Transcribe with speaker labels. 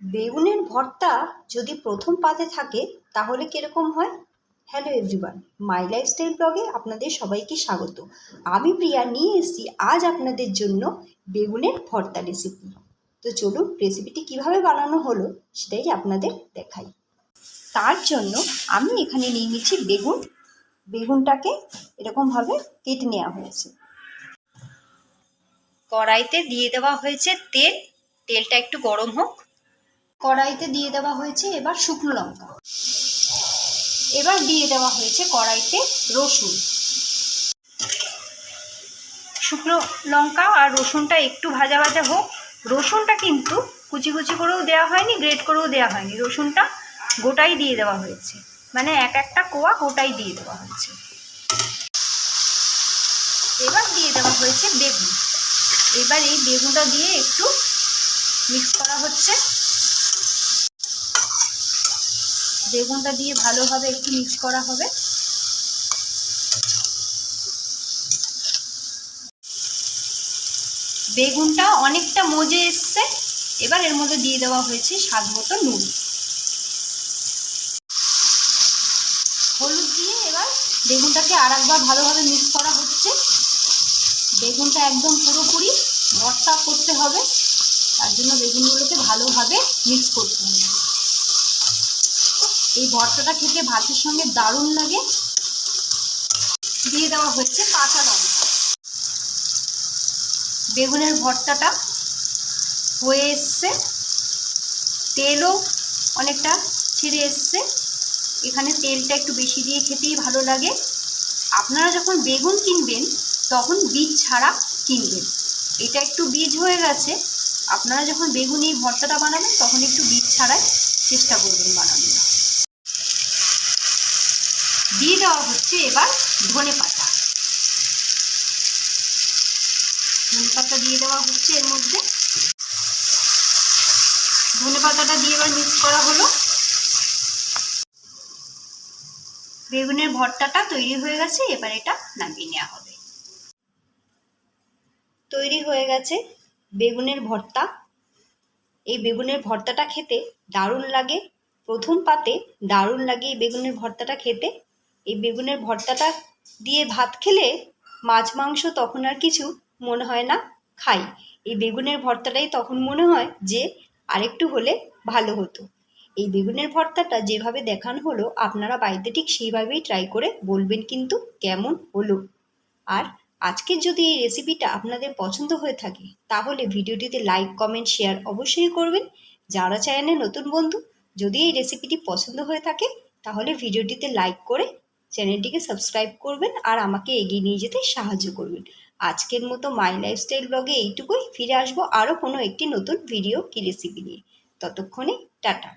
Speaker 1: বেগুনের ভর্তা যদি প্রথম পাতে থাকে, তাহলে কীরকম হয়? হ্যালো এভরিওয়ান মাই লাইফস্টাইল ব্লগে আপনাদের সবাইকে স্বাগত। আমি প্রিয়া, নিয়ে এসেছি আজ আপনাদের জন্য বেগুনের ভর্তা রেসিপি তো চলুন রেসিপিটি কীভাবে বানানো হলো, সেটাই আপনাদের দেখাই। তার জন্য আমি এখানে নিয়ে নিচ্ছি বেগুন। বেগুনটাকে এরকমভাবে কেটে নেওয়া হয়েছে। কড়াইতে দিয়ে দেওয়া হয়েছে তেল। তেলটা একটু গরম হোক। কড়াইতে দিয়ে দেওয়া হয়েছে এবার শুকনো লঙ্কা। এবার দিয়ে দেওয়া হয়েছে কড়াইতে রসুন। শুকনো লঙ্কা আর রসুনটা একটু ভাজা ভাজা হোক। রসুনটা কিন্তু কুচি কুচি করেও দেওয়া হয়নি, গ্রেট করেও দেওয়া হয়নি। রসুনটা গোটাই দিয়ে দেওয়া হয়েছে। মানে এক একটা কোয়া গোটাই দিয়ে দেওয়া হয়েছে। এবার দিয়ে দেওয়া হয়েছে বেগুন। এবার এই বেগুনটা দিয়ে একটু মিক্স করা হচ্ছে। বেগুনটা দিয়ে ভালোভাবে একটু মিক্স করা হবে। বেগুনটা অনেকটা মজে এসছে। এবার এর মধ্যে দিয়ে দেওয়া হয়েছে স্বাদ মতো নুন। হলুদ দিয়ে এবার বেগুনটাকে আর একবার ভালোভাবে মিক্স করা হচ্ছে। বেগুনটা একদম পুরোপুরি ভর্তা করতে হবে। তার জন্য বেগুনগুলোকে ভালোভাবে মিক্স করতে হবে। এই ভর্তাটা খেতে ভাতের সঙ্গে দারুণ লাগে। দিয়ে দেওয়া হচ্ছে কাঁচা লঙ্কা। বেগুনের ভর্তাটা হয়ে এসছে। তেলও অনেকটা ছেড়ে এসছে। এখানে তেলটা একটু বেশি দিয়ে খেতেই ভালো লাগে। আপনারা যখন বেগুন কিনবেন, তখন বীজ ছাড়া কিনবেন। এটা একটু বীজ হয়ে গেছে। আপনারা যখন বেগুন এই ভর্তাটা বানাবেন, তখন একটু বীজ ছাড়াই চেষ্টা করবেন বানানোর। দিয়ে দেওয়া হচ্ছে এবার ধনে পাতা। ধনে পাতা দিয়ে দেওয়া হচ্ছে এর মধ্যে। ধনে পাতাটা দিয়ে এবার মিক্স করা হলো। বেগুনের ভর্তাটা তৈরি হয়ে গেছে, এবার এটা নামিয়ে নেওয়া হবে। তৈরি হয়ে গেছে বেগুনের ভর্তা। এই বেগুনের ভর্তাটা খেতে দারুণ লাগে। প্রথম পাতে দারুণ লাগে এই বেগুনের ভর্তাটা খেতে। এই বেগুনের ভর্তাটা দিয়ে ভাত খেলে মাছ, মাংস তখন আর কিছু মনে হয় না খাই। এই বেগুনের ভর্তাটাই তখন মনে হয় যে আরেকটু হলে ভালো হতো। এই বেগুনের ভর্তাটা যেভাবে দেখানো হলো, আপনারা বাড়িতে ঠিক সেইভাবেই ট্রাই করে বলবেন কিন্তু কেমন হলো। আর আজকের যদি এই রেসিপিটা আপনাদের পছন্দ হয়ে থাকে, তাহলে ভিডিওটিতে লাইক কমেন্ট শেয়ার অবশ্যই করবেন। যারা চ্যানেলে নতুন বন্ধু, যদি এই রেসিপিটি পছন্দ হয়ে থাকে, তাহলে ভিডিওটিতে লাইক করে চ্যানেলটিকে সাবস্ক্রাইব করবেন আর আমাকে এগিয়ে নিয়ে যেতে সাহায্য করবেন। আজকের মতো মাই লাইফস্টাইল ব্লগে এইটুকুই। ফিরে আসব আরও কোনো একটি নতুন ভিডিও কি রেসিপি নিয়ে। ততক্ষণে টাটা।